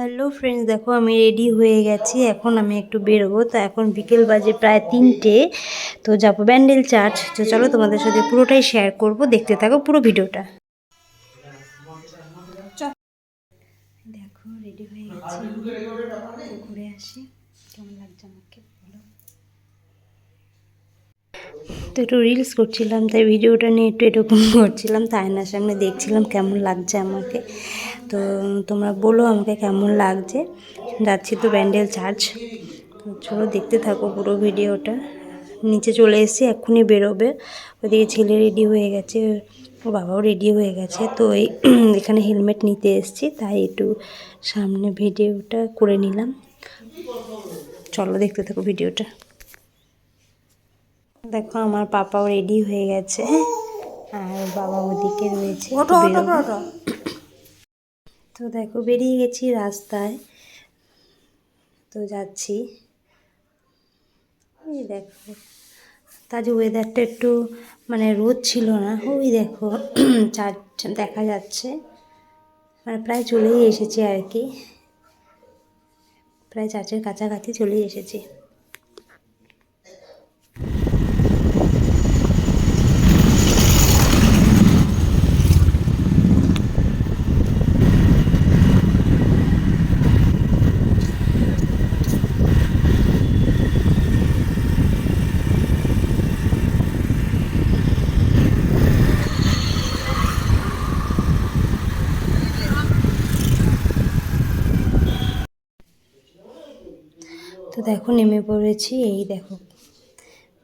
Hello friends দেখো আমি ready হয়ে গেছি। এখন আমি একটু বেরোবো। তো এখন বিকেল বাজে প্রায় তিনটে। তো যাব ব্যান্ডেল চার্চ। তো চলো তোমাদের সাথে পুরোটাই শেয়ার করব। দেখতে থাকো পুরো ভিডিওটা। দেখো রেডি হয়ে ঘুরে আসি। কেমন লাগছে আমাকে? তো একটু রিলস করছিলাম, তাই ভিডিওটা নিয়ে একটু এরকম করছিলাম। তাই আয়নার সামনে দেখছিলাম কেমন লাগছে আমাকে। তো তোমরা বলো আমাকে কেমন লাগছে। যাচ্ছি তো ব্যান্ডেল চার্চ। তো চলো দেখতে থাকো পুরো ভিডিওটা। নিচে চলে এসেছি এক্ষুনি বেরোবে। ওদিকে ছেলে রেডি হয়ে গেছে ও বাবাও রেডি হয়ে গেছে। তো এই এখানে হেলমেট নিতে এসেছি তাই একটু সামনে ভিডিওটা করে নিলাম। চলো দেখতে থাকো ভিডিওটা। দেখো আমার পাপাও রেডি হয়ে গেছে। আর বাবা ওদিকে রয়েছে। তো দেখো বেরিয়ে গেছি রাস্তায়। তো যাচ্ছি। ওই দেখো তা যে ওয়েদারটা একটু মানে রোদ ছিল না, ওই দেখো চার্চ দেখা যাচ্ছে। মানে প্রায় চলেই এসেছি আর কি। প্রায় চার্চের কাছাকাছি চলেই এসেছি তো দেখো নেমে পড়েছি, এই দেখো।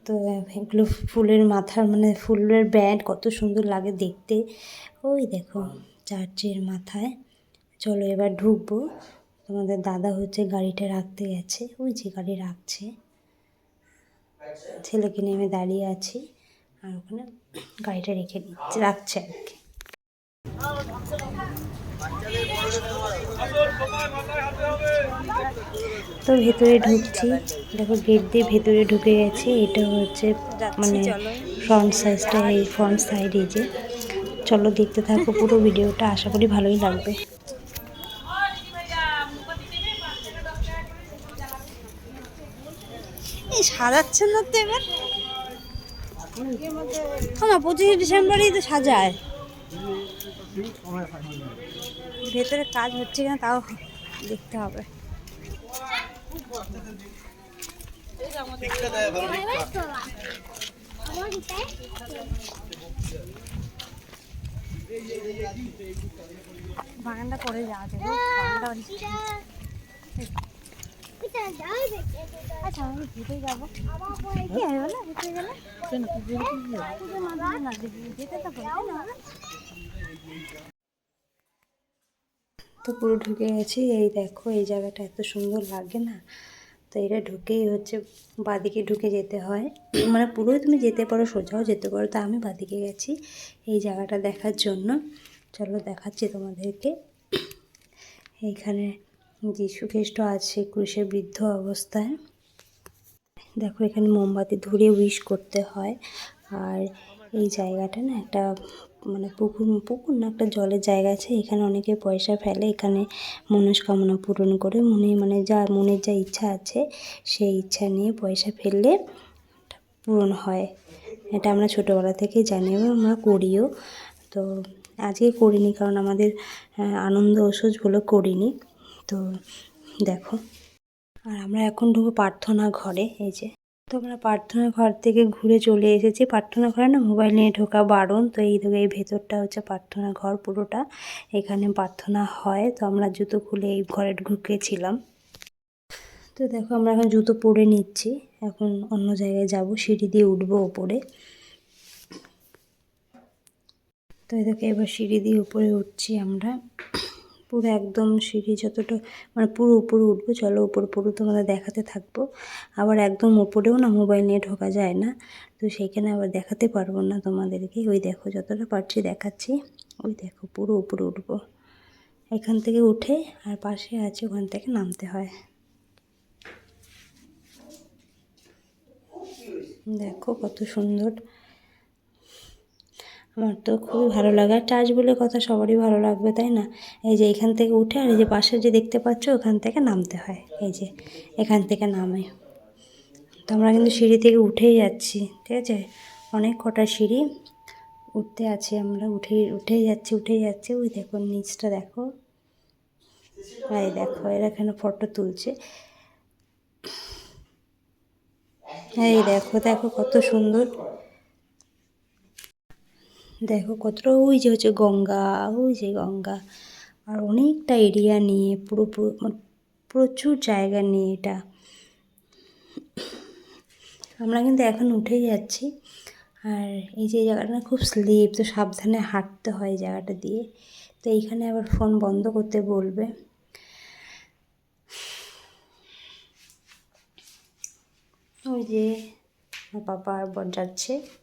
তো, এগুলো ফুলের মাথার মানে ফুলের ব্যান্ড কত সুন্দর লাগে দেখতে। ওই দেখো, চার্চের মাথায়। চলো এবার ঢুকবো। তোমাদের দাদা হচ্ছে গাড়িটা রাখতে গেছে। ওই যে গাড়ি রাখছে। ছেলেকে নেমে দাঁড়িয়ে আছি। আর ওখানে গাড়িটা রেখে দিচ্ছে, রাখছে আর কি। তো ভেতরে ঢুকছি। দেখো গেট দিয়ে ভেতরে ঢুকে গেছি। এটা হচ্ছে মানে ফ্রন্ট সাইজটা এই ফ্রন্ট সাইড এই যে। চলো দেখতে থাকো পুরো ভিডিওটা আশা করি ভালোই লাগবে। এই সাজাচ্ছেন না তো এবার? না পঁচিশে ডিসেম্বরই তো সাজায়। ভেতরে কাজ হচ্ছে কিনা তাও দেখতে হবে। বাগানটা করে যাওয়া আচ্ছা আমি ঘুরে যাব। কি গেলে যেতে তো না তো পুরো ঢুকে গেছি। এই দেখো, এই জায়গাটা এত সুন্দর লাগে না? তো এটা ঢুকেই হচ্ছে বাদিকে ঢুকে যেতে হয়। মানে পুরোই তুমি যেতে পারো, সোজাও যেতে পারো, তা আমি বাদিকে গেছি এই জায়গাটা দেখার জন্য। চলো দেখাচ্ছি তোমাদেরকে। এইখানে যিশু খ্রিস্ট আছে ক্রুশে বৃদ্ধ অবস্থায়। দেখো, এখানে মোমবাতি ধরে উইশ করতে হয়। আর এই জায়গাটা না একটা মানে পুকুর পুকুর না, একটা জলের জায়গা আছে। এখানে অনেকে পয়সা ফেলে, এখানে মনস্কামনা পূরণ করে মনে মানে যা মনের যা ইচ্ছা আছে, সেই ইচ্ছা নিয়ে পয়সা ফেললে পূরণ হয়। এটা আমরা ছোটোবেলা থেকেই জানি এবং আমরা করিও। তো আজকে করিনি কারণ আমাদের আনন্দ ওষুধগুলো করিনি। তো দেখো। আর আমরা এখন ঢুকবো প্রার্থনা ঘরে, এই যে। তো আমরা প্রার্থনা ঘর থেকে ঘুরে চলে এসেছি। প্রার্থনা ঘরে না মোবাইল নিয়ে ঢোকা বারণ। তো এই এই ভেতরটা হচ্ছে প্রার্থনা ঘর পুরোটা। এখানে প্রার্থনা হয়। তো আমরা জুতো খুলে এই ঘরে ঢুকেছিলাম। তো দেখো, আমরা এখন জুতো পরে নিচ্ছি। এখন অন্য জায়গায় যাব। সিঁড়ি দিয়ে উঠবো ওপরে। তো দেখো, এবার সিঁড়ি দিয়ে উপরে উঠছি আমরা। পুরো একদম সিঁড়ি যতটা মানে পুরো উপরে উঠবো, চলো উপরে পুরো তোমাদের দেখাতে থাকব। আবার একদম উপরেও না মোবাইল নিয়ে ঢোকা যায় না, তো সেইখানে আবার দেখাতে পারব না তোমাদেরকে। ওই দেখো, যতটা পারছি দেখাচ্ছি, ওই দেখো পুরো উপরে উঠবো। এখান থেকে উঠে আর পাশে আছে, ওখান থেকে নামতে হয়। দেখো কত সুন্দর। আমার তো খুবই ভালো লাগে। আর চার্চ বলে কথা সবারই ভালো লাগবে, তাই না? এই যে এখান থেকে উঠে আর এই যে পাশে যে দেখতে পাচ্ছ, ওখান থেকে নামতে হয়। এই যে এখান থেকে নামে। তো আমরা কিন্তু সিঁড়ি থেকে উঠেই যাচ্ছি, ঠিক আছে? অনেক কটা সিঁড়ি উঠতে আছে আমরা, উঠে, উঠেই যাচ্ছি উঠেই যাচ্ছি। ওই দেখো নিচটা দেখো। এই দেখো, এরা এখানে ফটো তুলছে। এই দেখো দেখো কত সুন্দর। দেখো কতটা, ওই যে হচ্ছে গঙ্গা, ওই যে গঙ্গা। আর অনেকটা এরিয়া নিয়ে পুরো মানে প্রচুর জায়গা নিয়ে এটা। আমরা কিন্তু এখন উঠেই যাচ্ছি। আর এই যে জায়গাটা খুব স্লিপ, তো সাবধানে হাঁটতে হয় জায়গাটা দিয়ে। তো এইখানে আবার ফোন বন্ধ করতে বলবে। ওই যে, আমার আর বর যাচ্ছে।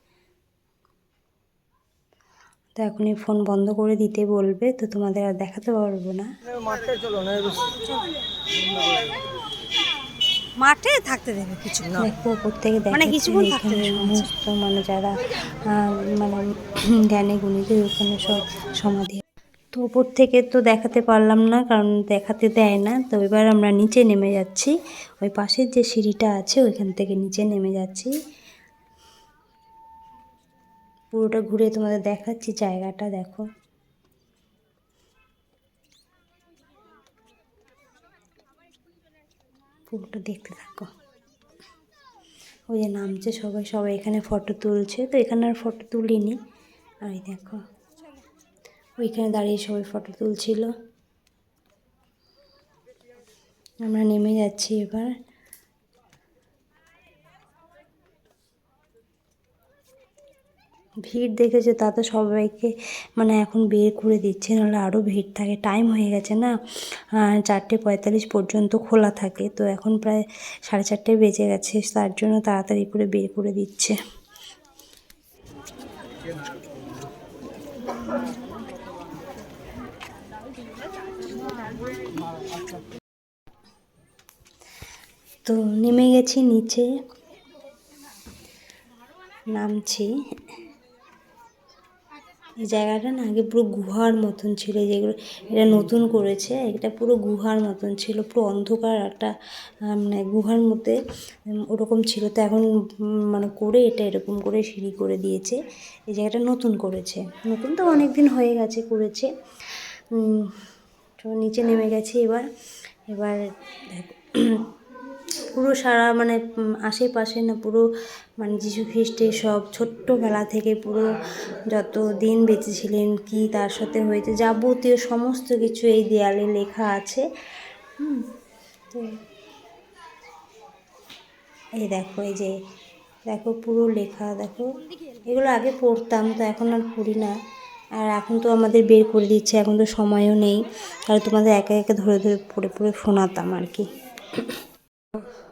তো এখনই ফোন বন্ধ করে দিতে বলবে তো তোমাদের আর দেখাতে পারব না। মাঠে থাকতে দেবে কিছু না দেখো থেকে মানে কিছুক্ষণ যে থাকতে সমস্ত মানে যারা মানে জ্ঞানী গুণীদের ওখানে সব সমাধি। তো ওপর থেকে তো দেখাতে পারলাম না কারণ দেখাতে দেয় না তো এবার আমরা নিচে নেমে যাচ্ছি। ওই পাশের যে সিঁড়িটা আছে ওইখান থেকে নিচে নেমে যাচ্ছি। পুরোটা ঘুরে তোমাদের দেখাচ্ছি জায়গাটা, দেখো। পুরোটা দেখতে থাকো। ওই যে নামছে সবাই সবাই এখানে ফটো তুলছে। তো এখানে আর ফটো তুলিনি। আর দেখো, ওইখানে দাঁড়িয়ে সবাই ফটো তুলছিল। আমরা নেমে যাচ্ছি এবার। ভিড় দেখেছে, তা তো সবাইকে মানে এখন বের করে দিচ্ছে, নাহলে আরও ভিড় থাকে। টাইম হয়ে গেছে না? চারটে পঁয়তাল্লিশ পর্যন্ত খোলা থাকে, তো এখন প্রায় সাড়ে চারটে বেজে গেছে, তার জন্য তাড়াতাড়ি করে বের করে দিচ্ছে। তো নেমে গেছি নিচে, নামছি। জায়গাটা না আগে পুরো গুহার মতন ছিল যেগুলো এটা নতুন করেছে, এটা পুরো গুহার মতন ছিল, পুরো অন্ধকার একটা মানে গুহার মধ্যে ওরকম ছিল। তো এখন মানে করে এটা এরকম করে সিঁড়ি করে দিয়েছে, এই জায়গাটা নতুন করেছে। নতুন তো অনেক দিন হয়ে গেছে করেছে। তো নিচে নেমে গেছে এবার। এবার পুরো সারা মানে আশেপাশে না পুরো মানে যিশু খ্রিস্টের সব ছোট্টবেলা থেকে পুরো যত দিন বেঁচেছিলেন, কি তার সাথে হয়েছে, যাবতীয় সমস্ত কিছু এই দেয়ালে লেখা আছে। তো এই দেখো, এই যে দেখো পুরো লেখা, দেখো। এগুলো আগে পড়তাম, তো এখন আর পড়ি না। আর এখন তো আমাদের বের করে দিচ্ছে, এখন তো সময়ও নেই। তাহলে তোমাদের একে একে ধরে ধরে পড়ে পড়ে শোনাতাম আর কি।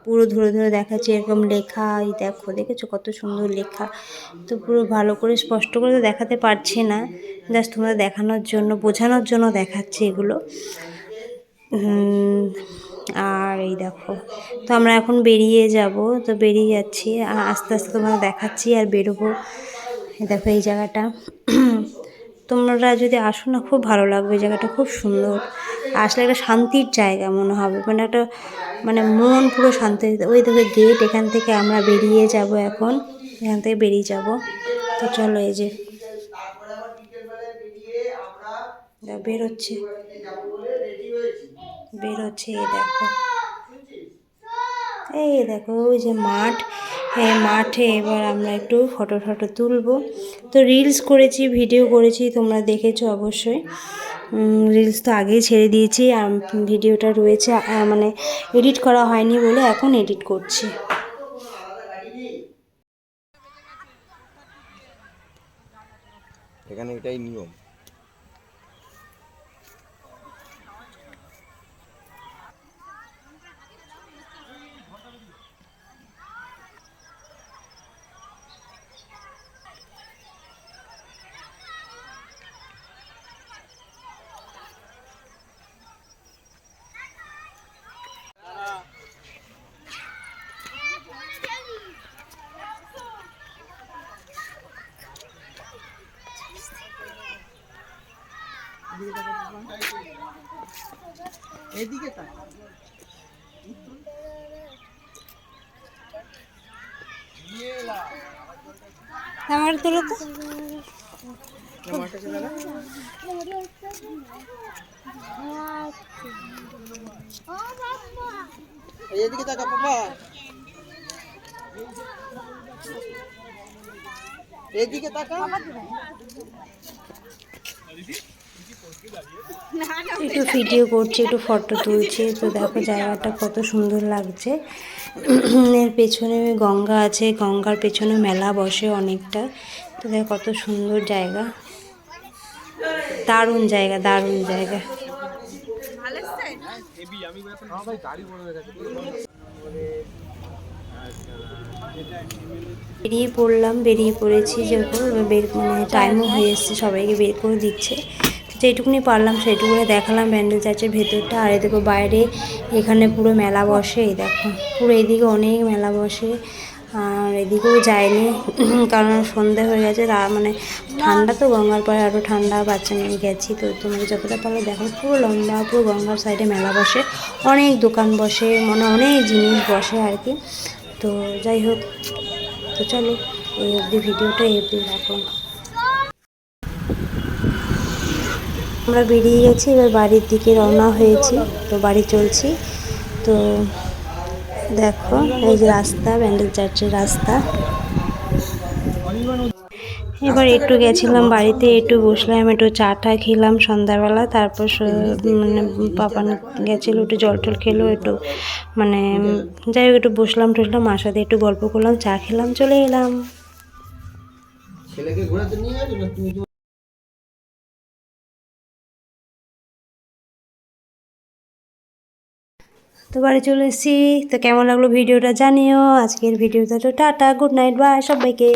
পুরো ধরে ধরে দেখাচ্ছে, এরকম লেখা, এই দেখো, দেখেছ কত সুন্দর লেখা। তো পুরো ভালো করে স্পষ্ট করে তো দেখাতে পারছি না, জাস্ট তোমাদের দেখানোর জন্য, বোঝানোর জন্য দেখাচ্ছে এগুলো। আর এই দেখো, তো আমরা এখন বেরিয়ে যাব, তো বেরিয়ে যাচ্ছি আর আস্তে আস্তে তোমাদের দেখাচ্ছি আর বেরোবো। দেখো, এই জায়গাটা। তোমরা যদি আসো না, খুব ভালো লাগবে, এই জায়গাটা খুব সুন্দর। আসলে একটা শান্তির জায়গা মনে হবে। মানে একটা মানে মন পুরো শান্তি ওই দেখো গেট এখান থেকে আমরা বেরিয়ে যাব এখন। এখান থেকে বেরিয়ে যাব। তো চলো এই যে বেরোচ্ছে। বেরোচ্ছে, এই দেখো। এই দেখো, ওই যে মাঠ। এই মাঠে এবার আমরা একটু ফটো ফটো তুলবো। তো রিলস করেছি ভিডিও করেছি, তোমরা দেখেছ অবশ্যই। রিলস তো আগেই ছেড়ে দিয়েছি, আর ভিডিওটা রয়েছে মানে এডিট করা হয়নি বলে এখন এডিট করছি। এখানে এটাই নিয়ম। এদিকে তাকা আমার তোলো তো। দাদা এদিকে তাকা পাপা। এদিকে তাকা একটু ভিডিও করছে, একটু ফটো তুলছে, তো দেখো জায়গাটা কত সুন্দর লাগছে। এর পেছনে গঙ্গা আছে, গঙ্গার পেছনে মেলা বসে অনেকটা। তো দেখো কত সুন্দর জায়গা। দারুণ জায়গা দারুণ জায়গা। বেরিয়ে পড়লাম, বেরিয়ে পড়েছি যখন বের মানে টাইমও হয়ে এসছে, সবাইকে বের করে দিচ্ছে। যেটুকুনি পারলাম সেটুকুনি দেখালাম ব্যান্ডেল চার্চের ভেতরটা। আর এদিকে বাইরে এখানে পুরো মেলা বসে, এই দেখো। পুরো এদিকে অনেক মেলা বসে। আর এদিকেও যায়নি কারণ সন্ধে হয়ে গেছে। রা- মানে ঠান্ডা তো গঙ্গার পরে আরও ঠান্ডা বাচ্চা নিয়ে গেছি। তো তোমাকে যতটা পারো দেখো পুরো লম্বা, পুরো গঙ্গার সাইডে মেলা বসে। অনেক দোকান বসে মানে অনেক জিনিস বসে আর কি। তো যাই হোক, তো চলো, এই অবধি ভিডিওটা এই অবধি রাখলাম আমরা বেরিয়ে গেছি, এবার বাড়ির দিকে রওনা হয়েছি, তো বাড়ি চলছি। তো দেখো, এই যে রাস্তা, ব্যান্ডেল চার্চের রাস্তা। এবার একটু গেছিলাম বাড়িতে, একটু বসলাম, একটু চা টা খেলাম সন্ধ্যাবেলা, তারপর মানে পাপান গেছিল, একটু জল টল খেলো, একটু মানে যাই হোক, একটু বসলাম, টসলাম, মার সাথে একটু গল্প করলাম, চা খেলাম, চলে এলাম। তো বাড়ি চলে এসেছি। তো কেমন লাগল ভিডিওটা জানিও। আজকের ভিডিওটা তো টাটা, গুড নাইট বাই সবাইকে।